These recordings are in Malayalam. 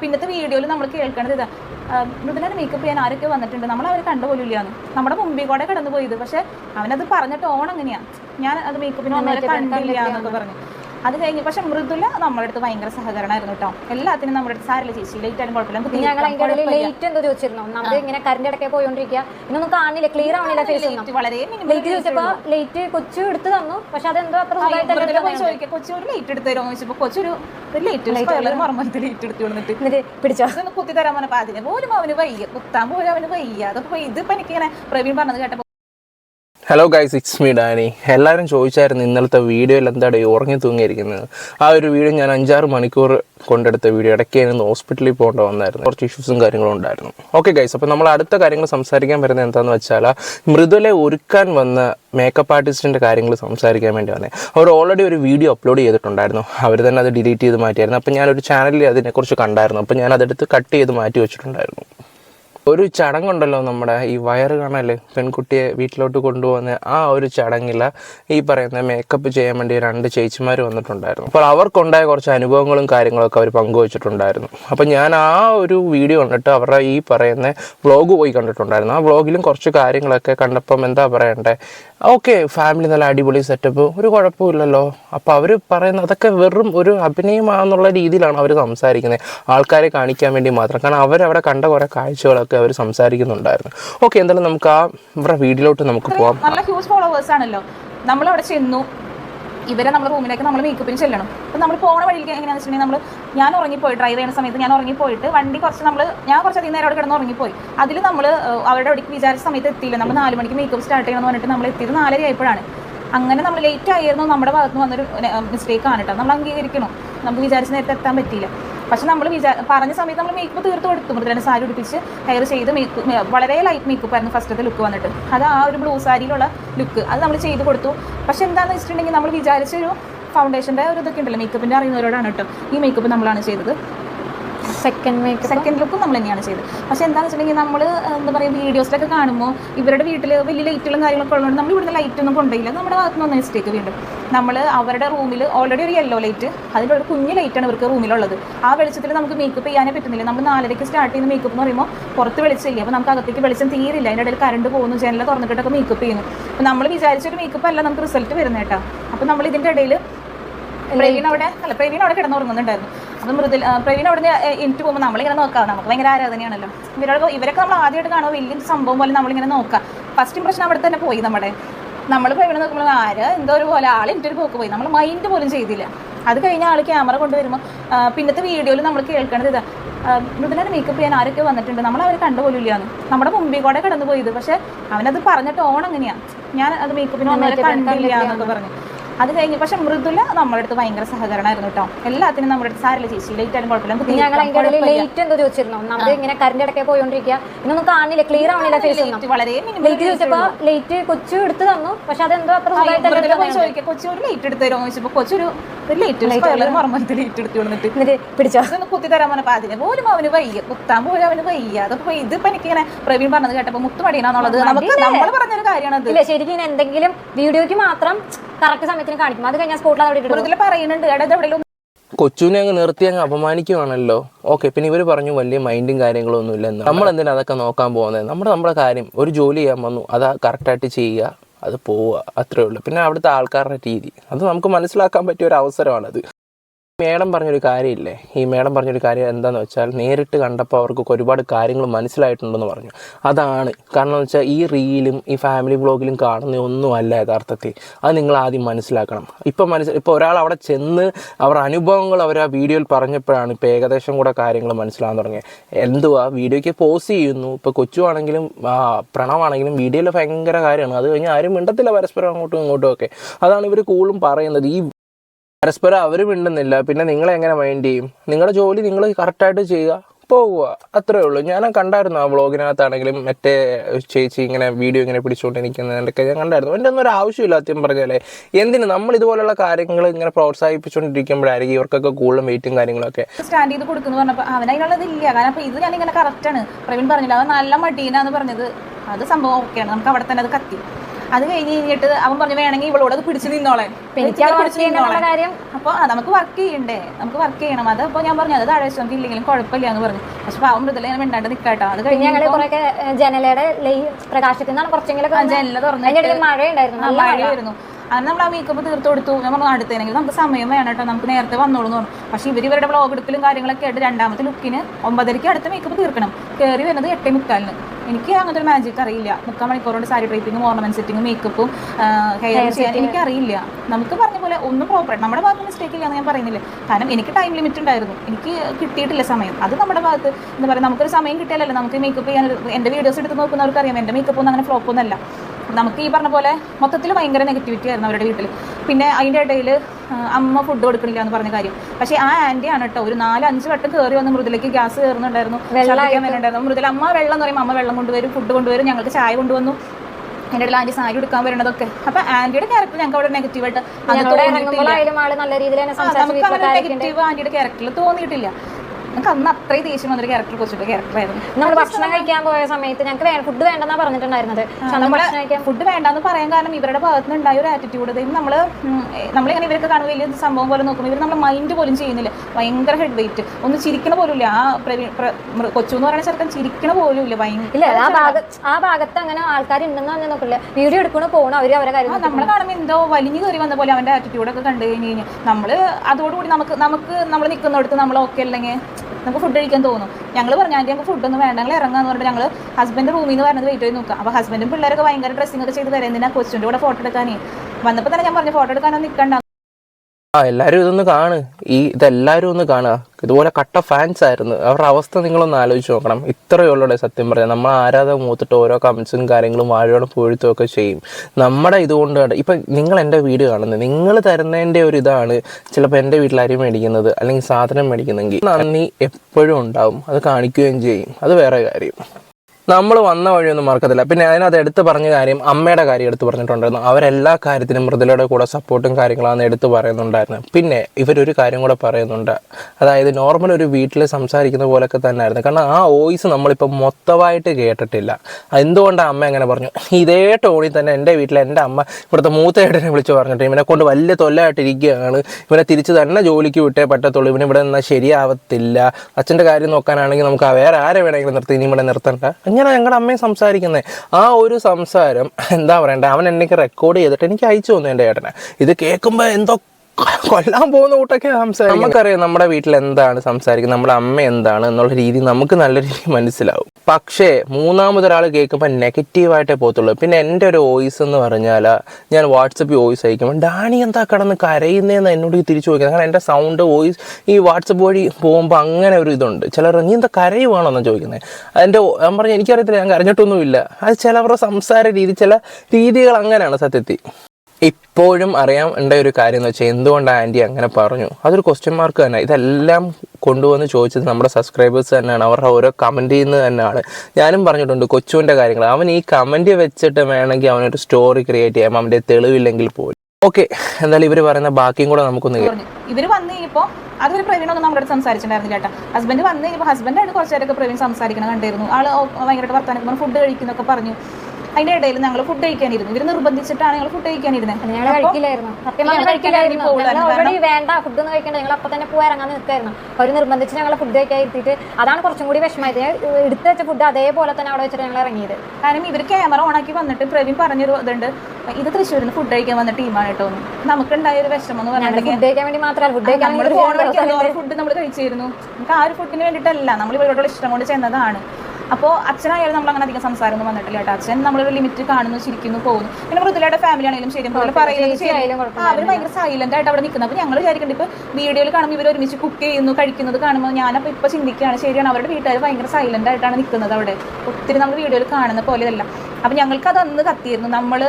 പിന്നത്തെ വീഡിയോയിൽ നമ്മൾ കേൾക്കണത് ഇതാ. മൃദുലയുടെ മേക്കപ്പ് ചെയ്യാൻ ആരൊക്കെ വന്നിട്ടുണ്ട്? നമ്മൾ അവരെ കണ്ടുപോലില്ലാന്ന് നമ്മുടെ മുമ്പിൽ കൂടെ കടന്നു പോയത് പക്ഷെ അവനത് പറഞ്ഞിട്ട് ടോൺ അങ്ങനെയാ. ഞാൻ അത് മേക്കപ്പിന് വന്നവരെ കണ്ടില്ല എന്നൊക്കെ പറഞ്ഞു. അത് കഴിഞ്ഞ് പക്ഷെ മൃദുല നമ്മുടെ അടുത്ത് ഭയങ്കര സഹകരണമായിരുന്നു കേട്ടോ. എല്ലാത്തിനും നമ്മുടെ അടുത്ത് സാരില്ല ചേച്ചി. ലേറ്റ് ആയാലും കുഴപ്പമില്ല. നമുക്ക് ഞങ്ങൾ അതിന്റെ ഇടയിൽ കുഴപ്പമില്ല. ലേറ്റ് എന്തോ ചോദിച്ചിരുന്നു. ഒന്നാമത് ഇങ്ങനെ കറണ്ട് ഇടയ്ക്ക് പോയോണ്ടിരിക്കുക. ഇന്നൊന്നും കാണില്ല. ക്ലിയർ ആവണില്ല വളരെ minimum ലേറ്റ് ചോദിച്ചപ്പോ ലേറ്റ് കൊച്ചു എടുത്തു തന്നു. പക്ഷെ അതെന്തോ അത്ര ചോദിക്കാം കൊച്ചു ഒരു ലേറ്റ് എടുത്ത് തരുമോ ചോദിച്ചപ്പോ കൊച്ചൊരു ലേറ്റ് എടുത്ത് വന്നിട്ട് പിടിച്ചോ? അതൊന്ന് കുത്തി തരാൻ പറഞ്ഞപ്പോ അതിന് പോലും അവന് വയ്യ. കുത്താൻ പോലും അവന് വയ്യ. അതൊക്കെ ഇതിപ്പോ എനിക്കിങ്ങനെ പ്രവീൺ പറഞ്ഞത് കേട്ടപ്പോ hello guys it's me Dani എല്ലാവരും ചോദിച്ചായിരുന്നു ഇന്നലത്തെ വീഡിയോയിൽ എന്താണ് ഉറങ്ങി തൂങ്ങിയിരിക്കുന്നത്? ആ ഒരു വീഡിയോ ഞാൻ അഞ്ചാറ് മണിക്കൂർ കൊണ്ടെടുത്ത വീഡിയോ ഇടയ്ക്ക് നിന്ന് ഹോസ്പിറ്റലിൽ പോകേണ്ട വന്നായിരുന്നു. കുറച്ച് ഇഷ്യൂസും കാര്യങ്ങളും ഉണ്ടായിരുന്നു. ഓക്കെ ഗൈസ് അപ്പോൾ നമ്മൾ അടുത്ത കാര്യങ്ങൾ സംസാരിക്കാൻ വരുന്നത് എന്താണെന്ന് വെച്ചാൽ മൃദുലെ ഒരുക്കാൻ വന്ന മേക്കപ്പ് ആർട്ടിസ്റ്റിന്റെ കാര്യങ്ങൾ സംസാരിക്കാൻ വേണ്ടി വന്നേ. അവർ ഓൾറെഡി ഒരു വീഡിയോ അപ്ലോഡ് ചെയ്തിട്ടുണ്ടായിരുന്നു. അവർ തന്നെ അത് ഡിലീറ്റ് ചെയ്ത് മാറ്റിയായിരുന്നു. അപ്പോൾ ഞാനൊരു ചാനലിൽ അതിനെക്കുറിച്ച് കണ്ടായിരുന്നു. അപ്പോൾ ഞാൻ അതെടുത്ത് കട്ട് ചെയ്ത് മാറ്റി വെച്ചിട്ടുണ്ടായിരുന്നു. ഒരു ചടങ്ങുണ്ടല്ലോ നമ്മുടെ ഈ വയറ് കാണൽ പെൺകുട്ടിയെ വീട്ടിലോട്ട് കൊണ്ടുപോകുന്ന ആ ഒരു ചടങ്ങിൽ ഈ പറയുന്ന മേക്കപ്പ് ചെയ്യാൻ വേണ്ടി രണ്ട് ചേച്ചിമാർ വന്നിട്ടുണ്ടായിരുന്നു. അപ്പോൾ അവർക്കുണ്ടായ കുറച്ച് അനുഭവങ്ങളും കാര്യങ്ങളൊക്കെ അവർ പങ്കുവച്ചിട്ടുണ്ടായിരുന്നു. അപ്പോൾ ഞാൻ ആ ഒരു വീഡിയോ കണ്ടിട്ട് അവരുടെ ഈ പറയുന്ന വ്ളോഗ് പോയി കണ്ടിട്ടുണ്ടായിരുന്നു. ആ വ്ളോഗിലും കുറച്ച് കാര്യങ്ങളൊക്കെ കണ്ടപ്പം എന്താ പറയണ്ടേ? ഓക്കെ ഫാമിലി നല്ല അടിപൊളി സെറ്റപ്പ് ഒരു കുഴപ്പമില്ലല്ലോ. അപ്പോൾ അവർ പറയുന്ന അതൊക്കെ വെറും ഒരു അഭിനയമാണെന്നുള്ള രീതിയിലാണ് അവർ സംസാരിക്കുന്നത്. ആൾക്കാരെ കാണിക്കാൻ വേണ്ടി മാത്രം. കാരണം അവരവിടെ കണ്ട കുറേ കാഴ്ചകളൊക്കെ അവർ സംസാരിക്കുന്നുണ്ടായിരുന്നു. ഓക്കെ എന്തായാലും നമുക്ക് ആ ഇവരുടെ വീഡിയോയിലോട്ട് നമുക്ക് പോവാം. നല്ല ഹ്യൂജ് ഫോളോവേഴ്സ് ആണല്ലോ. നമ്മൾ അവിടെ ചെന്നു ഇവരെ നമ്മൾ റൂമിലേക്ക് നമ്മൾ മേക്കപ്പിന് ചെല്ലണം. അപ്പം നമ്മൾ പോണ വഴിക്ക് എങ്ങനെയാണെന്ന് വെച്ചിട്ടുണ്ടെങ്കിൽ നമ്മൾ ഞാൻ ഉറങ്ങിപ്പോയി ഡ്രൈവ് ചെയ്യുന്ന സമയത്ത് ഞാൻ ഉറങ്ങിപ്പോയിട്ട് വണ്ടി കുറച്ച് നമ്മൾ ഞാൻ കുറച്ച് അധികം നേരം അവിടെ കിടന്ന് ഉറങ്ങിപ്പോയി. അതിൽ നമ്മൾ അവരുടെ അവിടേക്ക് വിചാരിച്ച സമയത്ത് എത്തിയില്ല. നമ്മൾ നാല് മണിക്ക് മേക്കപ്പ് സ്റ്റാർട്ട് ചെയ്യണമെന്ന് പറഞ്ഞിട്ട് നമ്മൾ എത്തിയത് നാലര ആയപ്പോഴാണ്. അങ്ങനെ നമ്മൾ ലേറ്റ് ആയിരുന്നു. നമ്മുടെ ഭാഗത്ത് നിന്ന് വന്നൊരു മിസ്റ്റേക്ക് ആണ് കേട്ടോ നമ്മൾ അംഗീകരിക്കണം. നമുക്ക് വിചാരിച്ച നേരത്തെ എത്താൻ പറ്റിയില്ല. പക്ഷെ നമ്മൾ വിചാ പറഞ്ഞ സമയത്ത് നമ്മൾ മേക്കപ്പ് തീർത്ത് കൊടുത്തു. മൃദുലനെ സാരി ഉടുപ്പിച്ച് ഹെയർ ചെയ്ത് മേക്കപ്പ് വളരെ ലൈറ്റ് മേക്കപ്പ് ആയിരുന്നു ഫസ്റ്റത്തെ ലുക്ക് വന്നിട്ട്. അത് ആ ഒരു ബ്ലൂ സാരിയിലുള്ള ലുക്ക് അത് നമ്മൾ ചെയ്ത് കൊടുത്തു. പക്ഷെ എന്താണെന്ന് വെച്ചിട്ടുണ്ടെങ്കിൽ നമ്മൾ വിചാരിച്ചൊരു ഫൗണ്ടേഷന്റെ ഒരു ഇതൊക്കെ ഉണ്ടല്ലോ മേക്കപ്പിന്റെ അറിയുന്നവരോടാണ് കേട്ടോ. ഈ മേക്കപ്പ് നമ്മളാണ് ചെയ്തത്. സെക്കൻഡ് മേക്കപ്പ് സെക്കൻഡ് ലുക്കും നമ്മൾ തന്നെയാണ് ചെയ്തത്. പക്ഷെ എന്താണെന്ന് വെച്ചിട്ടുണ്ടെങ്കിൽ നമ്മൾ എന്താ പറയുക വീഡിയോസിലൊക്കെ കാണുമ്പോൾ ഇവരുടെ വീട്ടിൽ വലിയ ലൈറ്റുകളും കാര്യങ്ങളൊക്കെ ഉള്ളതുകൊണ്ട് നമ്മൾ ഇവിടുന്ന് ലൈറ്റ് ഒന്നും കൊണ്ടുപോയില്ല. നമ്മുടെ ഭാഗത്ത് നിന്ന് മിസ്റ്റേക്ക് വീണ്ടും. നമ്മൾ അവരുടെ റൂമിൽ ഓൾറെഡി ഒരു യെല്ലോ ലൈറ്റ് അതിന്റെ ഒരു കുഞ്ഞു ലൈറ്റാണ് ഇവർക്ക് റൂമിലുള്ളത്. ആ വെളിച്ചത്തിൽ നമുക്ക് മേക്കപ്പ് ചെയ്യാനേ പറ്റുന്നില്ല. നമ്മൾ നാലരയ്ക്ക് സ്റ്റാർട്ട് ചെയ്യുന്ന മേക്കപ്പ് എന്ന് പറയുമ്പോൾ പുറത്ത് വെളിച്ചമില്ല അപ്പോൾ നമുക്ക് അകത്തേക്ക് വെളിച്ചം തീരില്ല. അതിന്റെ ഇടയിൽ കറണ്ട് പോകുന്നു ജനല തുറന്നിട്ടൊക്കെ മേക്കപ്പ് ചെയ്യുന്നു. അപ്പോൾ നമ്മൾ വിചാരിച്ചൊരു മേക്കപ്പ് അല്ല നമുക്ക് റിസൾട്ട് വരുന്നേട്ടാ അപ്പോൾ നമ്മൾ ഇതിന്റെ ഇടയിൽ പ്രവീൺ അവിടെ അല്ല പ്രവീൺ അവിടെ കിടന്നുറങ്ങുന്നുണ്ടായിരുന്നു. അപ്പം മൃദുൽ പ്രവീൺ അവിടെ നിന്ന് എനിക്ക് പോകുമ്പോൾ നമ്മളിങ്ങനെ നോക്കാം നമുക്ക് ഭയങ്കര ആരാധനയാണല്ലോ. ഇവരോട് ഇവരൊക്കെ നമ്മൾ ആദ്യമായിട്ട് കാണുമ്പോൾ വലിയ സംഭവം പോലെ നമ്മളിങ്ങനെ നോക്കാം. ഫസ്റ്റ് ഇംപ്രഷൻ അവിടെ തന്നെ പോയി നമ്മുടെ. നമ്മൾ പ്രവീൺ നോക്കുമ്പോൾ ആര്? എന്തോ ഒരു പോലെ ആൾ എന്റെ ഒരു പോക്ക് പോയി. നമ്മൾ മൈൻഡ് പോലും ചെയ്തില്ല. അത് കഴിഞ്ഞ ആൾ ക്യാമറ കൊണ്ടുവരുമ്പോൾ പിന്നത്തെ വീഡിയോയിൽ നമ്മൾ കേൾക്കേണ്ടത് ഇതാ. മൃദുലയുടെ മേക്കപ്പ് ചെയ്യാൻ ആരൊക്കെ വന്നിട്ടുണ്ട്? നമ്മൾ അവരെ കണ്ടുപോലില്ലാന്ന് നമ്മുടെ മുമ്പിൽ കൂടെ കടന്നു പോയത് പക്ഷെ അവനത് പറഞ്ഞിട്ട് ടോൺ അങ്ങനെയാണ് ഞാൻ അത് മേക്കപ്പിന് വന്നവരെ കണ്ടില്ല എന്നൊക്കെ പറഞ്ഞു. അത് കഴിഞ്ഞ് പക്ഷെ മൃദുല നമ്മുടെ അടുത്ത് ഭയങ്കര സഹകരണമായിരുന്നു കേട്ടോ. എല്ലാത്തിനും നമ്മുടെ അടുത്ത് സാരില്ല ചേച്ചി. ലൈറ്റ് ആയാലും കുഴപ്പമില്ല. ഞങ്ങൾ. ലേറ്റ് എന്തോ ചോദിച്ചിരുന്നു. നമ്മൾ ഇങ്ങനെ കറണ്ട് ഇടയ്ക്ക് പോയോണ്ടിരിക്കുക. ഇന്നൊന്നും കാണില്ല. ക്ലിയർ ആവണില്ല ഫേസ് വളരെ ലേറ്റ് ചോദിച്ചപ്പോ ലേറ്റ് കൊച്ചു എടുത്തു തന്നു. പക്ഷെ അതെന്തോ അത്ര കൊച്ചു ഒരു ലേറ്റ് എടുത്തു തരുമോ ചോദിച്ചപ്പോ കൊച്ചൊരു പിടിച്ചോ? കുത്തി തരാൻ പറഞ്ഞപ്പോ അതിന് പോലും അവന് വയ്യ. കുത്താൻ പോലും അവന് വയ്യ. അതപ്പോ ഇതിപ്പോ എനിക്കിങ്ങനെ പ്രവീൺ പറഞ്ഞത് കേട്ടപ്പോ നമുക്ക് നമ്മൾ പറഞ്ഞൊരു കാര്യമാണ് ഇല്ല ശരിക്കും എന്തെങ്കിലും വീഡിയോക്ക് മാത്രം കറക്റ്റ് സമയത്തിന് കാണിക്കും. അത് കഴിഞ്ഞാൽ സ്പോട്ടിൽ അവിടെ പറയുന്നുണ്ട്. കൊച്ചുവിനെ അങ്ങ് നിർത്തി അങ്ങ് അപമാനിക്കുവാണല്ലോ. ഓക്കെ പിന്നെ ഇവർ പറഞ്ഞു വലിയ മൈൻഡും കാര്യങ്ങളും ഒന്നും ഇല്ലെന്ന് നമ്മൾ എന്തിനാ അതൊക്കെ നോക്കാൻ പോകുന്നത്? നമ്മുടെ നമ്മുടെ കാര്യം. ഒരു ജോലി ചെയ്യാൻ വന്നു. അത് കറക്റ്റായിട്ട് ചെയ്യുക. അത് പോവുക. അത്രേ ഉള്ളൂ. പിന്നെ അവിടുത്തെ ആൾക്കാരുടെ രീതി. അത് നമുക്ക് മനസ്സിലാക്കാൻ പറ്റിയ ഒരു അവസരമാണത്. മേഡം പറഞ്ഞൊരു കാര്യമില്ലേ? ഈ മേഡം പറഞ്ഞൊരു കാര്യം എന്താണെന്ന് വെച്ചാൽ നേരിട്ട് കണ്ടപ്പോൾ അവർക്ക് ഒരുപാട് കാര്യങ്ങൾ മനസ്സിലായിട്ടുണ്ടെന്ന് പറഞ്ഞു. അതാണ്. കാരണം എന്ന് വെച്ചാൽ ഈ റീലും ഈ ഫാമിലി ബ്ലോഗിലും കാണുന്ന ഒന്നും അല്ല യഥാർത്ഥത്തിൽ. അത് നിങ്ങൾ ആദ്യം മനസ്സിലാക്കണം. ഇപ്പം മനസ്സിൽ ഇപ്പോൾ ഒരാൾ അവിടെ ചെന്ന് അവരുടെ അനുഭവങ്ങൾ അവർ ആ വീഡിയോയിൽ പറഞ്ഞപ്പോഴാണ് ഇപ്പോൾ ഏകദേശം കൂടെ കാര്യങ്ങൾ മനസ്സിലാകാൻ തുടങ്ങിയത്. എന്തുവാ? വീഡിയോയ്ക്ക് പോസ് ചെയ്യുന്നു. ഇപ്പോൾ കൊച്ചുവാണെങ്കിലും പ്രണവാണെങ്കിലും വീഡിയോയിൽ ഭയങ്കര കാര്യമാണ്. അത് കഴിഞ്ഞാൽ ആരും മിണ്ടത്തില്ല പരസ്പരം അങ്ങോട്ടും ഇങ്ങോട്ടും ഒക്കെ. അതാണ് ഇവർ കൂടുതലും പറയുന്നത്. ഈ പരസ്പരം അവർ മിണ്ടുന്നില്ല. പിന്നെ നിങ്ങളെ എങ്ങനെ മൈൻഡ് ചെയ്യും? നിങ്ങളുടെ ജോലി നിങ്ങൾ കറക്റ്റായിട്ട് ചെയ്യുക പോവുക. അത്രേ ഉള്ളൂ. ഞാൻ കണ്ടായിരുന്നു ആ വ്ളോഗിനകത്താണെങ്കിലും മറ്റേ ചേച്ചി ഇങ്ങനെ വീഡിയോ ഇങ്ങനെ പിടിച്ചുകൊണ്ട് ഞാൻ കണ്ടായിരുന്നു. എന്റെ ഒന്നും ഒരു ആവശ്യമില്ല സത്യം പറഞ്ഞാലേ. എന്തിന് നമ്മൾ ഇതുപോലുള്ള കാര്യങ്ങൾ ഇങ്ങനെ പ്രോത്സാഹിപ്പിച്ചുകൊണ്ടിരിക്കുമ്പോഴായിരിക്കും ഇവർക്കൊക്കെ കൂടുതലും വെയിറ്റും കാര്യങ്ങളൊക്കെ. സ്റ്റാൻഡ് ചെയ്ത് കൊടുക്കുന്നു പറഞ്ഞപ്പോൾ അവൻ അതിനുള്ളത് ഇല്ല. കാരണം അപ്പോൾ ഇത് ഞാനിങ്ങനെ കറക്റ്റാണ് പ്രവീൺ പറഞ്ഞില്ല. അവൻ നല്ല മടീനാന്ന് പറഞ്ഞത്. അത് സംഭവം ഓക്കെയാണ് നമുക്ക് അവിടെ തന്നെ അത് കത്തി. അത് കഴിഞ്ഞ് കഴിഞ്ഞിട്ട് അവൻ പറഞ്ഞു വേണമെങ്കിൽ ഇവളോട് അത് പിടിച്ചു നിന്നോളെ. അപ്പൊ അപ്പോൾ നമുക്ക് വർക്ക് ചെയ്യണ്ടേ? നമുക്ക് വർക്ക് ചെയ്യണം. അത് അപ്പോൾ ഞാൻ പറഞ്ഞു അത് താഴെ വെച്ച് നമുക്ക് ഇല്ലെങ്കിലും കുഴപ്പമില്ല എന്ന് പറഞ്ഞു. പക്ഷെ പാവം മൃദുല ഞാൻ മിണ്ടാണ്ട് നിക്കാട്ടോ അത് കഴിഞ്ഞു ഞങ്ങൾ കുറെയൊക്കെ ജനലയുടെ ലൈ പ്രകാശത്തിൽ നിന്നാണ് കുറച്ചെങ്കിലും ജനല മഴയായിരുന്നു. അങ്ങനെ നമ്മൾ ആ മേക്കപ്പ് തീർത്ത് കൊടുത്തു ഞാൻ പറഞ്ഞു അടുത്തേനെങ്കിൽ നമുക്ക് സമയം വേണം കേട്ടോ നമുക്ക് നേരത്തെ വന്നോളൂ എന്ന് പറഞ്ഞു. പക്ഷേ ഇവർ ഇവരുടെ ബ്ലോഗ് എടുക്കലും കാര്യങ്ങളൊക്കെ ആയിട്ട് രണ്ടാമത്തെ ലുക്കിന് ഒമ്പതരയ്ക്ക് അടുത്ത മേക്കപ്പ് തീർക്കണം. കയറി വരുന്നത് എട്ടേ മുക്കാലിന്. എനിക്ക് അങ്ങനത്തെ ഒരു മാജിക് അറിയില്ല. മുക്കാൽ മണിക്കൂർ കൊണ്ട് സാരി ഡ്രൈപ്പിങ്ങും ഓർണമെന്റ് സെറ്റിങ്ങും മേക്കപ്പും ഹെയർ ചെയ്യാൻ എനിക്ക് അറിയില്ല നമുക്ക് പറഞ്ഞ പോലെ ഒന്നും പ്രോപ്പർ നമ്മുടെ ഭാഗത്ത് മിസ്റ്റേക്ക് ഇല്ല എന്ന് ഞാൻ പറയുന്നില്ല. കാരണം എനിക്ക് ടൈം ലിമിറ്റ് ഉണ്ടായിരുന്നു. എനിക്ക് കിട്ടിയിട്ടില്ല സമയം. അത് നമ്മുടെ ഭാഗത്ത് എന്താ പറയുക നമുക്കൊരു സമയം കിട്ടിയാലല്ലേ നമുക്ക് മേക്കപ്പ് ചെയ്യാൻ എന്റെ വീഡിയോസ് എടുത്ത് നോക്കുന്നവർക്ക് അറിയാം എന്റെ മേക്കപ്പ് ഒന്നും അങ്ങനെ ഫ്ലോപ്പ് ഒന്നല്ല നമുക്ക് ഈ പറഞ്ഞ പോലെ മൊത്തത്തിൽ ഭയങ്കര നെഗറ്റിവിറ്റി ആയിരുന്നു അവരുടെ വീട്ടിൽ പിന്നെ അതിന്റെ ഇടയിൽ അമ്മ ഫുഡ് കൊടുക്കണില്ല എന്ന് പറഞ്ഞ കാര്യം. പക്ഷേ ആ ആന്റി ആണ് കേട്ടോ ഒരു നാല് അഞ്ച് വട്ടം കയറി വന്ന് മൃദുലേക്ക് ഗ്യാസ് കയറുന്നുണ്ടായിരുന്നു വെള്ളം വരുന്നുണ്ടായിരുന്നു മൃദുല അമ്മ വെള്ളം എന്ന് പറയുമ്പോൾ അമ്മ വെള്ളം കൊണ്ടുവരും ഫുഡ് കൊണ്ടുവരും ഞങ്ങൾക്ക് ചായ കൊണ്ടുവന്നു. എന്റെ ഇടയിൽ ആന്റി സാരി എടുക്കാൻ വരുന്നതൊക്കെ അപ്പൊ ആന്റിയുടെ ക്യാരക്ടർ ഞങ്ങൾക്ക് അവിടെ നെഗറ്റീവ് ആയിട്ട് തോന്നിയിട്ടില്ല. നെഗറ്റീവ് ആന്റിയുടെ ക്യാരക്ടറിൽ തോന്നിയിട്ടില്ല. നമുക്ക് അന്ന് അത്രയും ദേഷ്യം വന്നൊരു ക്യാരക്ടർ കുറച്ചിട്ട് ക്യാരക്ടറായിരുന്നു നമ്മൾ ഭക്ഷണം കഴിക്കാൻ പോയ സമയത്ത് ഞങ്ങൾക്ക് ഫുഡ് വേണ്ടെന്നാ പറഞ്ഞിട്ടുണ്ടായിരുന്നത്. ഫുഡ് വേണ്ടെന്ന് പറയാൻ കാരണം ഇവരുടെ ഭാഗത്ത് നിന്ന് ഉണ്ടായ ഒരു ആറ്റിറ്റ്യൂഡ് ഇത് നമ്മൾ നമ്മളിങ്ങനെ ഇവരൊക്കെ കാണുമ്പോൾ വലിയ സംഭവം പോലെ നോക്കുമ്പോൾ ഇവർ നമ്മുടെ മൈൻഡ് പോലും ചെയ്യുന്നില്ല. ഭയങ്കര ഹെഡ് വെയിറ്റ് ഒന്ന് ചിരിക്കണ പോലും ആ കൊച്ചു എന്ന് പറയുന്ന ചെറുക്കൻ ചിരിക്കണ പോലും ഇല്ല ഭയങ്കര ആ ഭാഗത്ത് ആ ഭാഗത്ത് അങ്ങനെ ആൾക്കാരുണ്ടെന്ന് പറഞ്ഞാൽ നോക്കില്ല വീഡിയോ എടുക്കണ പോകണം അവർ അവരെ കാര്യം നമ്മൾ കാണുമ്പോൾ എന്തോ വലിഞ്ഞു കയറി വന്ന പോലെ അവന്റെ ആറ്റിറ്റ്യൂഡൊക്കെ കണ്ടു കഴിഞ്ഞ് കഴിഞ്ഞാൽ നമ്മൾ അതോടുകൂടി നമുക്ക് നമുക്ക് നമ്മൾ നിൽക്കുന്നിടത്ത് നമ്മൾ ഓക്കെ അല്ലെങ്കിൽ നമുക്ക് ഫുഡ് കഴിക്കാൻ തോന്നും. ഞങ്ങൾ പറഞ്ഞു ആന്റി ഞങ്ങൾക്ക് ഫുഡൊന്നും വേണ്ട. ഞങ്ങൾ ഇറങ്ങാന്ന് പറഞ്ഞിട്ട് ഞങ്ങൾ ഹസ്ബൻഡ് റൂമിൽ നിന്ന് പറഞ്ഞത് വെയിറ്റ് ചെയ്ത് നോക്കാം അപ്പോൾ ഹസ്ബൻഡും പിള്ളേരൊക്കെ ഭയങ്കര ഡ്രസ്സിംഗ് ഒക്കെ ചെയ്ത് തരാം എന്തിനാ കൊച്ചിന്റെ കൂടെ ഫോട്ടോ എടുക്കാനേ? വന്നപ്പോൾ തന്നെ ഞാൻ പറഞ്ഞു ഫോട്ടോ എടുക്കാനൊന്നും നിൽക്കണ്ട ആ എല്ലാവരും ഇതൊന്ന് കാണ്. ഈ ഇതെല്ലാവരും ഒന്ന് കാണുക ഇതുപോലെ കട്ട ഫാൻസ് ആയിരുന്നു. അവരുടെ അവസ്ഥ നിങ്ങളൊന്ന് ആലോചിച്ച് നോക്കണം. ഇത്രയേ ഉള്ളൂ സത്യം പറയാം നമ്മൾ ആരാധക മൂത്തിട്ട് ഓരോ കമൻസും കാര്യങ്ങളും പൊഴുത്തും ഒക്കെ ചെയ്യും. നമ്മുടെ ഇതുകൊണ്ട് കണ്ട് ഇപ്പം നിങ്ങൾ എന്റെ വീഡിയോ കാണുന്നത് നിങ്ങൾ തരുന്നതിന്റെ ഒരു ഇതാണ് ചിലപ്പോൾ എന്റെ വീട്ടിലാരും മേടിക്കുന്നത് അല്ലെങ്കിൽ സാധനം മേടിക്കുന്നെങ്കിൽ നന്ദി എപ്പോഴും ഉണ്ടാവും. അത് കാണിക്കുകയും ചെയ്യും. അത് വേറെ കാര്യം. നമ്മൾ വന്ന വഴിയൊന്നും മറക്കത്തില്ല. പിന്നെ അതിനകത്ത് എടുത്ത് പറഞ്ഞ കാര്യം അമ്മയുടെ കാര്യം എടുത്ത് പറഞ്ഞിട്ടുണ്ടായിരുന്നു. അവരെല്ലാ കാര്യത്തിനും മൃദുലയുടെ കൂടെ സപ്പോർട്ടും കാര്യങ്ങളാണ് എടുത്ത് പറയുന്നുണ്ടായിരുന്നു. പിന്നെ ഇവരൊരു കാര്യം കൂടെ പറയുന്നുണ്ട്. അതായത് നോർമൽ ഒരു വീട്ടിൽ സംസാരിക്കുന്ന പോലൊക്കെ തന്നെ ആയിരുന്നു കാരണം ആ വോയിസ് നമ്മളിപ്പോൾ മൊത്തമായിട്ട് കേട്ടിട്ടില്ല. എന്തുകൊണ്ടാണ് അമ്മ അങ്ങനെ പറഞ്ഞു? ഇതേ ടോണിൽ തന്നെ എന്റെ വീട്ടിൽ എന്റെ അമ്മ ഇവിടുത്തെ മൂത്തയേട്ടനെ വിളിച്ച് പറഞ്ഞിട്ട് ഇവനെ കൊണ്ട് വലിയ തൊല്ലയായിട്ടിരിക്കുകയാണ്. ഇവനെ തിരിച്ച് തന്നെ ജോലിക്ക് വിട്ടേ പറ്റത്തുള്ളൂ. ഇവന് ഇവിടെ നിന്നാൽ ശരിയാവത്തില്ല. അച്ഛന്റെ കാര്യം നോക്കാനാണെങ്കിൽ നമുക്ക് വേറെ ആരെ വേണമെങ്കിലും നിർത്തി? ഇനി ഇവിടെ നിർത്തണ്ട. അങ്ങനെ ഞങ്ങളുടെ അമ്മയും സംസാരിക്കുന്നത് ആ ഒരു സംസാരം എന്താ പറയണ്ടേ അവൻ എനിക്ക് റെക്കോർഡ് ചെയ്തിട്ട് എനിക്ക് അയച്ചു തന്നു എന്റെ ഏട്ടനെ. ഇത് കേൾക്കുമ്പോൾ എന്തോ കൊല്ലാൻ പോകുന്ന കൂട്ടൊക്കെ സംസാരിക്കും. നമുക്കറിയാം നമ്മുടെ വീട്ടിൽ എന്താണ് സംസാരിക്കുന്നത് നമ്മുടെ അമ്മ എന്താണ് എന്നുള്ള രീതി നമുക്ക് നല്ല രീതിയിൽ മനസ്സിലാവും. പക്ഷേ മൂന്നാമതൊരാൾ കേൾക്കുമ്പോൾ നെഗറ്റീവായിട്ടേ പോകത്തുള്ളൂ. പിന്നെ എന്റെ ഒരു വോയിസ് എന്ന് പറഞ്ഞാൽ ഞാൻ വാട്സപ്പിൽ വോയിസ് അയക്കുമ്പോൾ ഡാണി എന്താ കിടന്ന് കരയുന്നതെന്ന് എന്നോട് തിരിച്ചു ചോദിക്കുന്നത് കാരണം എന്റെ സൗണ്ട് വോയിസ് ഈ വാട്സപ്പ് വഴി പോകുമ്പോൾ അങ്ങനെ ഒരു ഇതുണ്ട്. ചിലർ നീ എന്താ കരയുവാണോ എന്ന് ചോദിക്കുന്നത് അതിന്റെ ഞാൻ പറഞ്ഞു എനിക്കറിയത്തില്ല ഞാൻ കരഞ്ഞിട്ടൊന്നുമില്ല. അത് ചിലവരുടെ സംസാര രീതി ചില രീതികൾ അങ്ങനെയാണ് സത്യത്തിൽ. ഇപ്പോഴും അറിയാൻ ഉണ്ട ഒരു കാര്യം എന്ന് വെച്ചാൽ എന്തുകൊണ്ട് ആന്റി അങ്ങനെ പറഞ്ഞു? അതൊരു ക്വസ്റ്റ്യൻ മാർക്ക് തന്നെ. ഇതെല്ലാം കൊണ്ടുവന്ന് ചോദിച്ചത് നമ്മുടെ സബ്സ്ക്രൈബേഴ്സ് തന്നെയാണ്. അവരുടെ ഓരോ കമന്റ് ചെയ്യുന്നത് തന്നെയാണ്. ഞാനും പറഞ്ഞിട്ടുണ്ട് കൊച്ചുവിന്റെ കാര്യങ്ങൾ. അവൻ ഈ കമന്റ് വെച്ചിട്ട് വേണമെങ്കിൽ അവനൊരു സ്റ്റോറി ക്രിയേറ്റ് ചെയ്യാം. അവന്റെ തെളിവില്ലെങ്കിൽ പോലും. ഓക്കെ എന്തായാലും ഇവർ പറയുന്ന ബാക്കിയും കൂടെ നമുക്കൊന്ന് ഇവർ വന്നു കഴിഞ്ഞപ്പോൾ അതൊരു പ്രവീണൊന്നും നമ്മുടെ അടുത്ത് സംസാരിച്ചിട്ടുണ്ടായിരുന്നില്ല കേട്ടോ. ഹസ്ബൻഡ് വന്ന് കഴിഞ്ഞപ്പോൾ ഹസ്ബൻഡായിട്ട് കുറച്ച് നേരമൊക്കെ പ്രവീൺ സംസാരിക്കണം കണ്ടിരുന്നു. ആൾ ഭയങ്കരമായിട്ട് വർത്താനം ഫുഡ് കഴിക്കുന്നൊക്കെ പറഞ്ഞു. അതിന്റെ ഇടയിൽ ഞങ്ങൾ ഫുഡ് കഴിക്കാനിരുന്നു. ഇവർ നിർബന്ധിച്ചിട്ടാണ് ഞങ്ങൾ ഫുഡ് കഴിക്കാനിരുന്നത്. വേണ്ട ഫുഡ് ഒന്നും കഴിക്കണ്ട. ഞങ്ങൾ അപ്പൊ തന്നെ പോയി ഇറങ്ങാൻ നിൽക്കായിരുന്നു അവർ നിർബന്ധിച്ച് ഞങ്ങൾ ഫുഡ് കഴിക്കാൻ ഇരുത്തിയിട്ട് അതാണ് കുറച്ചും കൂടി വിഷമായത് എടുത്തു വെച്ച ഫുഡ് അതേപോലെ തന്നെ അവിടെ വെച്ചിട്ട് ഞങ്ങൾ ഇറങ്ങിയത്. കാരണം ഇവർ ക്യാമറ ഓൺ ആക്കി വന്നിട്ട് പ്രവീൺ പറഞ്ഞൊരു ഇതുണ്ട്. ഇത് തൃശ്ശൂരിൽ നിന്ന് ഫുഡ് കഴിക്കാൻ വന്ന ടീമാണ് കേട്ടോ നമുക്ക് നമുക്കുണ്ടായ ഒരു വിഷമം എന്ന് പറഞ്ഞിട്ടുണ്ടെങ്കിൽ ഫുഡ് നമ്മൾ കഴിച്ചിരുന്നു. നമുക്ക് ആ ഒരു ഫുഡിന് വേണ്ടിയിട്ടല്ല. നമ്മൾ ഇവരോടുള്ള ഇഷ്ടം കൊണ്ട് ചെന്നതാണ്. അപ്പോൾ അച്ഛനായാലും നമ്മൾ അങ്ങനെ അധികം സംസാരമൊന്നും വന്നിട്ടില്ല കേട്ടോ. അച്ഛൻ നമ്മളൊരു ലിമിറ്റ് കാണുന്നു ചിരിക്കുന്നു പോകുന്നു. പിന്നെ മൃദുലയുടെ ഫാമിലി ആണെങ്കിലും ശരി പോലെ പറയുന്നത് അവർ ഭയങ്കര സൈലന്റ് ആയിട്ട് അവിടെ നിൽക്കുന്നത് അപ്പോൾ ഞങ്ങൾ വിചാരിക്കുന്നുണ്ട് ഇപ്പോൾ വീഡിയോയിൽ കാണുമ്പോൾ ഇവർ ഒരുമിച്ച് കുക്ക് ചെയ്യുന്നു കഴിക്കുന്നത് കാണുമ്പോൾ ഞാനപ്പോൾ ഇപ്പോൾ ചിന്തിക്കുകയാണ് ശരിയാണ് അവരുടെ വീട്ടുകാർ ഭയങ്കര സൈലന്റ് ആയിട്ടാണ് നിൽക്കുന്നത് അവിടെ. ഒത്തിരി നമ്മൾ വീഡിയോയിൽ കാണുന്ന പോലെയല്ല അപ്പം ഞങ്ങൾക്ക് അത് അന്ന് കത്തിയിരുന്നു. നമ്മൾ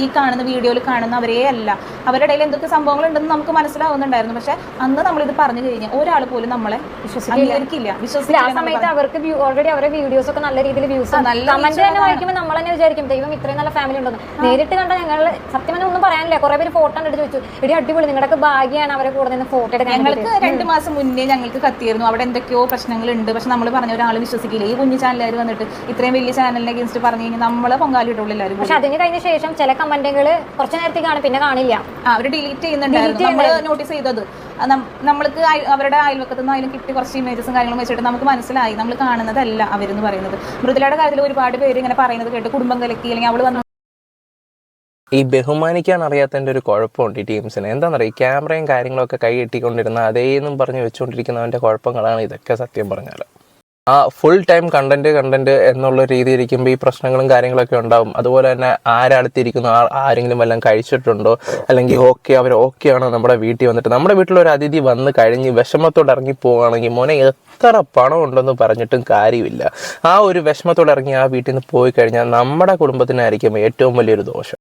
ഈ കാണുന്ന വീഡിയോയിൽ കാണുന്ന അവരേ അല്ല. അവരുടെ ഇടയിൽ എന്തൊക്കെ സംഭവങ്ങൾ ഉണ്ടെന്ന് നമുക്ക് മനസ്സിലാവുന്നുണ്ടായിരുന്നു. പക്ഷെ അന്ന് നമ്മളിത് പറഞ്ഞു കഴിഞ്ഞാൽ ഒരാൾ പോലും നമ്മളെ വിശ്വസിക്കില്ല. ആ വിശ്വസിക്കില്ല സമയത്ത് അവർക്ക് ഓൾറെഡി അവരുടെ വീഡിയോസ് ഒക്കെ നല്ല രീതിയിൽ വ്യൂസ് കമന്റ് തന്നെ വായിക്കുമ്പോൾ നമ്മൾ തന്നെ വിചാരിക്കും ദൈവം ഇത്രയും നല്ല ഫാമിലി ഉണ്ടെന്ന്. നേരിട്ട് കണ്ട ഞങ്ങൾ സത്യം തന്നെ ഒന്നും പറയാനില്ല. കുറെ പേര് ഫോട്ടോ എടുത്ത് ചോദിച്ചു ഇടി അടിപൊളി നിങ്ങളുടെ ഭാഗ്യമാണ് അവരെ കൂടെ നിന്ന് ഫോട്ടോ എടുക്കാൻ ഞങ്ങൾക്ക് രണ്ട് മാസം മുന്നേ ഞങ്ങൾക്ക് കത്തിയിരുന്നു. അവിടെ എന്തൊക്കെയോ പ്രശ്നങ്ങളുണ്ട്. പക്ഷെ നമ്മൾ പറഞ്ഞ ഒരാൾ വിശ്വസിക്കില്ല. ഈ കുഞ്ഞു ചാനലുകാർ വന്നിട്ട് ഇത്രയും വലിയ ചാനലിനെ അഗേൻസ്റ്റ് പറഞ്ഞു കഴിഞ്ഞാൽ നമ്മളെ പൊങ്കാലിട്ടുള്ളൂ എല്ലാവരും. പക്ഷെ അതിന് കഴിഞ്ഞ ശേഷം ചില കമന്റുകൾ കുറച്ചു നേരത്തേക്ക് ആണ് പിന്നെ കാണില്ല. അവർ അവർ ഡിലീറ്റ് ചെയ്യുന്നുണ്ട് നമ്മൾ നോട്ടീസ് ചെയ്തത്. നമ്മൾക്ക് അവരുടെ അയൽവക്കത്ത് നിന്നായാലും കിട്ടി കുറച്ച് ഇമേജസും കാര്യങ്ങളും വെച്ചിട്ട് നമുക്ക് മനസ്സിലായി. നമ്മൾ കാണുന്നതല്ല അവരെന്ന് പറയുന്നത്. മൃദുലയുടെ കാര്യത്തിൽ ഒരുപാട് പേര് ഇങ്ങനെ പറയുന്നത് കേട്ട് കുടുംബം കലക്കി അല്ലെങ്കിൽ അവൾ വന്ന് ഈ ബഹുമാനിക്കാൻ അറിയാത്തതിന്റെ ഒരു കുഴപ്പമുണ്ട് ഈ ടീംസിന്. എന്താണെന്നറിയാം? ക്യാമറയും കാര്യങ്ങളൊക്കെ കൈ കെട്ടിക്കൊണ്ടിരുന്ന അതേന്നും പറഞ്ഞ് വെച്ചുകൊണ്ടിരിക്കുന്നവന്റെ കുഴപ്പങ്ങളാണ് ഇതൊക്കെ സത്യം പറഞ്ഞാൽ ആ ഫുൾ ടൈം കണ്ടന്റ് കണ്ടന്റ് എന്നുള്ള രീതി ഇരിക്കുമ്പോൾ ഈ പ്രശ്നങ്ങളും കാര്യങ്ങളൊക്കെ ഉണ്ടാവും. അതുപോലെ തന്നെ ആരടുത്തിരിക്കുന്നു ആരെങ്കിലും വല്ലതും കഴിച്ചിട്ടുണ്ടോ? അല്ലെങ്കിൽ ഓക്കെ അവർ ഓക്കെ ആണോ നമ്മുടെ വീട്ടിൽ വന്നിട്ട്? നമ്മുടെ വീട്ടിൽ ഒരു അതിഥി വന്ന് കഴിഞ്ഞ് വിഷമത്തോടെ ഇറങ്ങി പോവുകയാണെങ്കിൽ മോനെ എത്ര പണം ഉണ്ടെന്ന് പറഞ്ഞിട്ടും കാര്യമില്ല. ആ ഒരു വിഷമത്തോടെ ഇറങ്ങി ആ വീട്ടിൽ നിന്ന് പോയി കഴിഞ്ഞാൽ നമ്മുടെ കുടുംബത്തിനായിരിക്കും ഏറ്റവും വലിയൊരു ദോഷം.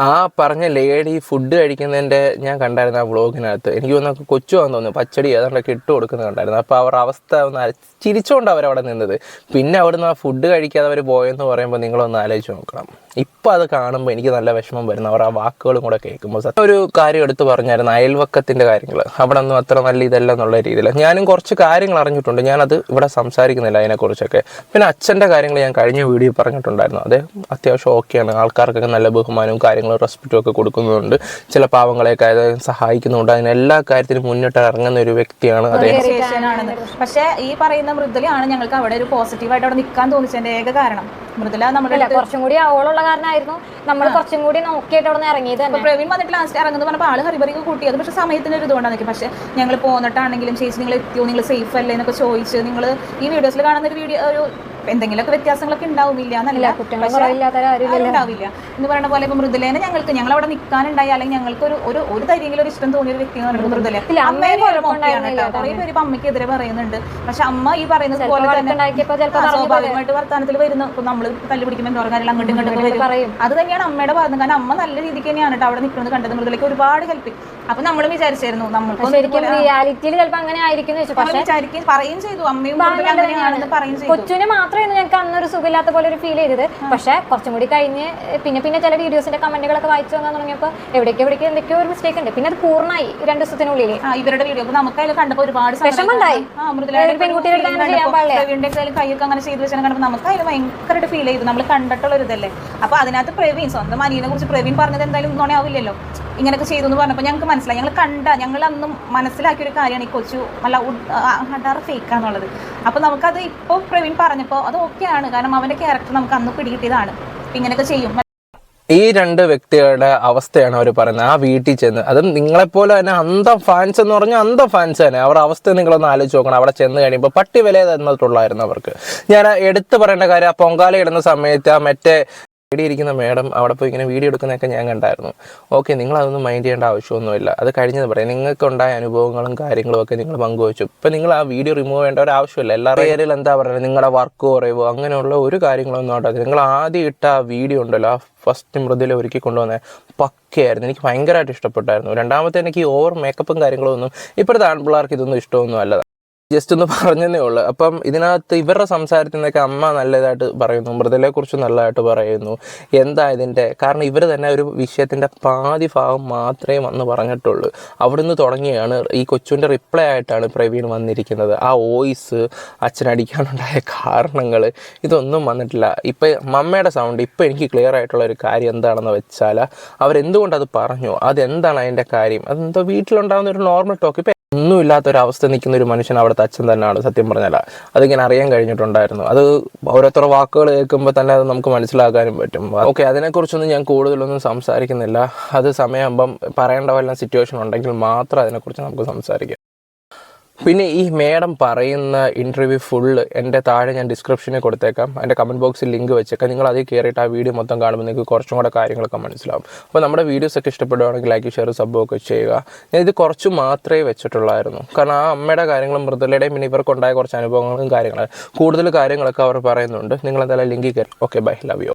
ആ പറഞ്ഞ ലേഡി ഫുഡ് കഴിക്കുന്നതിന്റെ ഞാൻ കണ്ടായിരുന്നു ആ വ്ളോഗിനകത്ത് എനിക്ക് തോന്നുന്നു കൊച്ചു ആണെന്ന് തോന്നുന്നു. പച്ചടി ഏതാണ്ടൊക്കെ ഇട്ട് കൊടുക്കുന്നത് കണ്ടായിരുന്നു. അപ്പോൾ അവർ അവസ്ഥ ഒന്ന് ചിരിച്ചുകൊണ്ട് അവരവിടെ നിന്നത്. പിന്നെ അവിടുന്ന് ആ ഫുഡ് കഴിക്കാതെ അവർ പോയെന്ന് പറയുമ്പോൾ നിങ്ങളൊന്ന് ആലോചിച്ച് നോക്കണം. ഇപ്പം അത് കാണുമ്പോൾ എനിക്ക് നല്ല വിഷമം വരുന്നു. അവർ ആ വാക്കുകളും കൂടെ കേൾക്കുമ്പോൾ സത്യം. ഒരു കാര്യം എടുത്തു പറഞ്ഞായിരുന്നു അയൽവക്കത്തിന്റെ കാര്യങ്ങൾ അവിടെ ഒന്നും അത്ര നല്ല ഇതല്ല എന്നുള്ള രീതിയിൽ ഞാനും കുറച്ച് കാര്യങ്ങൾ അറിഞ്ഞിട്ടുണ്ട്. ഞാനത് ഇവിടെ സംസാരിക്കുന്നില്ല അതിനെക്കുറിച്ചൊക്കെ. പിന്നെ അച്ഛന്റെ കാര്യങ്ങൾ ഞാൻ കഴിഞ്ഞ വീഡിയോ പറഞ്ഞിട്ടുണ്ടായിരുന്നു. അദ്ദേഹം അത്യാവശ്യം ഓക്കെയാണ് ആൾക്കാർക്കൊക്കെ നല്ല ബഹുമാനവും കാര്യങ്ങളും റെസ്പെക്റ്റും ഒക്കെ കൊടുക്കുന്നുണ്ട്. ചില പാവങ്ങളെയൊക്കെ അദ്ദേഹം സഹായിക്കുന്നുണ്ട്. അതിന് എല്ലാ കാര്യത്തിനും മുന്നിട്ട് ഇറങ്ങുന്ന ഒരു വ്യക്തിയാണ് അദ്ദേഹം. പക്ഷേ പക്ഷെ ഈ പറയുന്ന മൃദുലയാണ് ഞങ്ങൾക്ക് അവിടെ ഒരു പോസിറ്റീവായിട്ട് അവിടെ നിൽക്കാൻ തോന്നിച്ചതിന്റെ ഏക കാരണം. മൃദുല നമ്മുടെ കുറച്ചും കൂടി അവളുള്ള കാരണമായിരുന്നു. നമ്മൾ കുറച്ചും കൂടി നോക്കിയിട്ട് അവിടെ നിന്ന് ഇറങ്ങിയത് പ്രവീൺ വന്നിട്ട് ലാസ്റ്റ് ഇറങ്ങുന്നത് പറഞ്ഞപ്പോൾ ആൾ ഹരിബറിക്ക് കൂട്ടിയത് പക്ഷെ സമയത്തിന് ഒരു ഇതുകൊണ്ടാണ് പക്ഷേ പക്ഷെ ഞങ്ങൾ പോന്നിട്ടാണെങ്കിലും ചേച്ചി നിങ്ങൾ എത്തിയോ നിങ്ങൾ സേഫ് അല്ലേ? എന്നൊക്കെ ചോദിച്ച് നിങ്ങൾ ഈ വീഡിയോസിൽ കാണുന്ന ഒരു വീഡിയോ ഒരു എന്തെങ്കിലുമൊക്കെ വ്യത്യാസങ്ങളൊക്കെ ഉണ്ടാവുമില്ല എന്നല്ല. ഉണ്ടാവില്ല എന്ന് പറയുന്ന പോലെ ഇപ്പൊ മൃദുലേനെ ഞങ്ങൾക്ക് ഞങ്ങൾ അവിടെ നിൽക്കാനുണ്ടായി. അല്ലെങ്കിൽ ഞങ്ങൾക്ക് ഒരു ഒരു ഒരു തരിയെങ്കിലും ഒരു ഇഷ്ടം തോന്നിയ ഒരു വ്യക്തി എന്ന് പറയുന്നത് മൃദുല. അമ്മയെ ഓക്കെയാണ് കേട്ടോ. കുറെ പേര് ഇപ്പൊ അമ്മയ്ക്കെതിരെ പറയുന്നുണ്ട്. പക്ഷെ അമ്മ ഈ പറയുന്നത് പോലെ തന്നെ സ്വാഭാവികമായിട്ട് വർത്താനത്തിൽ വരുന്നു. നമ്മൾ തല്ലു പിടിക്കുമ്പോൾ എന്തോ കാര്യങ്ങൾ അങ്ങോട്ടും ഇങ്ങോട്ടും പറയും. അത് തന്നെയാണ് അമ്മയുടെ ഭാഗം. കാരണം അമ്മ നല്ല രീതിക്ക് തന്നെയാണ് കേട്ടോ അവിടെ നിൽക്കുന്നത്. കണ്ടത് മൃദുലയ്ക്ക് ഒരുപാട് ഹെൽപ്പ്. അപ്പൊ നമ്മളും വിചാരിച്ചായിരുന്നു നമ്മൾക്ക് റിയാലിറ്റിയിൽ ചിലപ്പോ അങ്ങനെ ആയിരിക്കും പറയും ചെയ്തു. അമ്മയും അങ്ങനെയാണെന്ന് പറയും ചെയ്തു. കൊച്ചുവിന് മാത്രമായിരുന്നു ഞങ്ങൾക്ക് അന്നൊരു സുഖമില്ലാത്ത പോലെ ഒരു ഫീൽ ചെയ്തത്. പക്ഷെ കുറച്ചും കൂടി കഴിഞ്ഞ് പിന്നെ പിന്നെ ചില വീഡിയോസിന്റെ കമന്റുകളൊക്കെ വായിച്ചു വന്നാൽ തുടങ്ങിയപ്പോൾ എവിടേക്ക് എവിടേക്ക് എന്തൊക്കെയോ ഒരു മിസ്റ്റേക്ക് ഉണ്ട്. പിന്നെ അത് പൂർണമായി രണ്ട് ദിവസത്തിനുള്ളിൽ. ആ ഇവരുടെ വീഡിയോ നമുക്ക് അതിൽ കണ്ടപ്പോ ഒരുപാട് വിഷമമുണ്ടായി. അങ്ങനെ ചെയ്യാൻ പാടില്ല. കൈയൊക്കെ അങ്ങനെ ചെയ്തു വെച്ചാൽ കണ്ടപ്പോൾ നമുക്ക് അതിൽ ഭയങ്കരമായിട്ട് ഫീൽ ചെയ്തു. നമ്മൾ കണ്ടിട്ടുള്ള ഒരു ഇതല്ലേ. അപ്പൊ അതിനകത്ത് പ്രവീൺ സ്വന്തം അനിയനെ കുറിച്ച് പ്രവീൺ പറഞ്ഞത് എന്തായാലും നുണയാവില്ലല്ലോ. ഇങ്ങനെയൊക്കെ ചെയ്തു എന്ന് പറഞ്ഞപ്പോൾ ഞങ്ങൾക്ക് മനസ്സിലായി. ഞങ്ങൾ കണ്ട ഞങ്ങൾ അന്നും മനസ്സിലാക്കിയ ഒരു കാര്യമാണ് ഈ കൊച്ചു നല്ല ഹഡാർ ഫേക്കാന്നുള്ളത് അപ്പൊ നമുക്കത് ഇപ്പോൾ പ്രവീൺ പറഞ്ഞപ്പോൾ അത് ഓക്കെയാണ് കാരണം അവന്റെ ക്യാരക്ടർ നമുക്ക് അന്ന് പിടികിട്ടിയതാണ്. ഇങ്ങനെയൊക്കെ ചെയ്യും. ഈ രണ്ട് വ്യക്തികളുടെ അവസ്ഥയാണ് അവർ പറയുന്നത്. ആ വീട്ടിൽ ചെന്ന് അതും നിങ്ങളെപ്പോലെ തന്നെ അന്തം ഫാൻസ് എന്ന് പറഞ്ഞാൽ അന്തം ഫാൻസ് തന്നെ. അവരുടെ അവസ്ഥ നിങ്ങളൊന്ന് ആലോചിച്ച് നോക്കണം. അവിടെ ചെന്ന് കഴിയുമ്പോൾ പട്ടി വില തന്നിട്ടുള്ളായിരുന്നു അവർക്ക്. ഞാൻ എടുത്തു പറയേണ്ട കാര്യം ആ പൊങ്കാല ഇടുന്ന സമയത്ത് ആ മറ്റേ ഇരിക്കുന്ന മേഡം അവിടെ പോയി ഇങ്ങനെ വീഡിയോ എടുക്കുന്നതൊക്കെ ഞാൻ കണ്ടായിരുന്നു. ഓക്കെ നിങ്ങൾ അതൊന്നും മൈൻഡ് ചെയ്യേണ്ട ആവശ്യമൊന്നുമില്ല. അത് കഴിഞ്ഞത് പറയാം. നിങ്ങൾക്കുണ്ടായ അനുഭവങ്ങളും കാര്യങ്ങളും ഒക്കെ നിങ്ങൾ പങ്കുവച്ചു. ഇപ്പം നിങ്ങൾ ആ വീഡിയോ റിമൂവ് ചെയ്യേണ്ട ഒരു ആവശ്യമില്ല. എല്ലാ പേരിൽ എന്താ പറയുക? നിങ്ങളുടെ വർക്ക് കുറയുമോ അങ്ങനെയുള്ള ഒരു കാര്യങ്ങളൊന്നും ഉണ്ടാകും നിങ്ങൾ ആദ്യം ഇട്ട ആ വീഡിയോ ഉണ്ടല്ലോ ആ ഫസ്റ്റ് മൃദുല ഒരുക്കി കൊണ്ടുവന്ന പക്കയായിരുന്നു. എനിക്ക് ഭയങ്കരമായിട്ട് ഇഷ്ടപ്പെട്ടായിരുന്നു. രണ്ടാമത്തെ എനിക്ക് ഈ ഓവർ മേക്കപ്പും കാര്യങ്ങളൊന്നും ഇപ്പോഴത്തെ ആൺപിള്ളേർക്ക് ഇതൊന്നും ഇഷ്ടമൊന്നും അല്ല. ജസ്റ്റ് ഒന്ന് പറഞ്ഞതേ ഉള്ളൂ. അപ്പം ഇതിനകത്ത് ഇവരുടെ സംസാരത്തിൽ നിന്നൊക്കെ അമ്മ നല്ലതായിട്ട് പറയുന്നു മൃദുലയെ കുറിച്ച് നല്ലതായിട്ട് പറയുന്നു. എന്താ ഇതിന്റെ? കാരണം ഇവർ തന്നെ ഒരു വിഷയത്തിന്റെ പാതി ഭാഗം മാത്രമേ വന്ന് പറഞ്ഞിട്ടുള്ളൂ. അവിടുന്ന് തുടങ്ങിയാണ് ഈ കൊച്ചുവിന്റെ റിപ്ലൈ ആയിട്ടാണ് പ്രവീൺ വന്നിരിക്കുന്നത്. ആ വോയിസ് അച്ഛനടിക്കാനുണ്ടായ കാരണങ്ങൾ ഇതൊന്നും വന്നിട്ടില്ല. ഇപ്പം മമ്മയുടെ സൗണ്ട് ഇപ്പം എനിക്ക് ക്ലിയർ ആയിട്ടുള്ള ഒരു കാര്യം എന്താണെന്ന് വെച്ചാൽ അവരെന്തുകൊണ്ട് അത് പറഞ്ഞു? അതെന്താണ് അതിന്റെ കാര്യം? അതെന്തോ വീട്ടിലുണ്ടാകുന്ന ഒരു നോർമൽ ടോക്ക്. ഇപ്പം ഒന്നുമില്ലാത്ത ഒരു അവസ്ഥ നിൽക്കുന്ന ഒരു മനുഷ്യൻ അവിടുത്തെ അച്ഛൻ തന്നെയാണ് സത്യം പറഞ്ഞാൽ അതിങ്ങനെ അറിയാൻ കഴിഞ്ഞിട്ടുണ്ടായിരുന്നു. അത് ഓരോരുത്തർ വാക്കുകൾ കേൾക്കുമ്പോൾ തന്നെ അത് നമുക്ക് മനസ്സിലാക്കാനും പറ്റും. ഓക്കെ അതിനെക്കുറിച്ചൊന്നും ഞാൻ കൂടുതലൊന്നും സംസാരിക്കുന്നില്ല. അത് സമയമാകുമ്പം പറയേണ്ട വല്ല സിറ്റുവേഷൻ ഉണ്ടെങ്കിൽ മാത്രം അതിനെക്കുറിച്ച് നമുക്ക് സംസാരിക്കാം. പിന്നെ ഈ മേഡം പറയുന്ന ഇന്റർവ്യൂ ഫുള്ള് എന്റെ താഴെ ഞാൻ ഡിസ്ക്രിപ്ഷനിൽ കൊടുത്തേക്കാം. അതിന്റെ കമന്റ് ബോക്സിൽ ലിങ്ക് വെച്ചേക്കാം. നിങ്ങൾ അതിൽ കയറിയിട്ട് ആ വീഡിയോ മൊത്തം കാണുമ്പോൾ നിങ്ങൾക്ക് കുറച്ചും കൂടെ കാര്യങ്ങളൊക്കെ മനസ്സിലാവും. അപ്പോൾ നമ്മുടെ വീഡിയോസ് ഒക്കെ ഇഷ്ടപ്പെടുവാണെങ്കിൽ ലൈക്ക് ഷെയർ സബ് ഒക്കെ ചെയ്യുക. ഞാൻ ഇത് കുറച്ച് മാത്രമേ വെച്ചിട്ടുള്ളായിരുന്നു. കാരണം ആ അമ്മയുടെ കാര്യങ്ങളും മൃദുലയുടെയും പിന്നെ ഇവർക്കുണ്ടായ കുറച്ച് അനുഭവങ്ങളും കാര്യങ്ങളും. കൂടുതൽ കാര്യങ്ങളൊക്കെ അവർ പറയുന്നുണ്ട്. നിങ്ങളെന്തായാലും ലിങ്കിൽ കയറി. Okay bye love you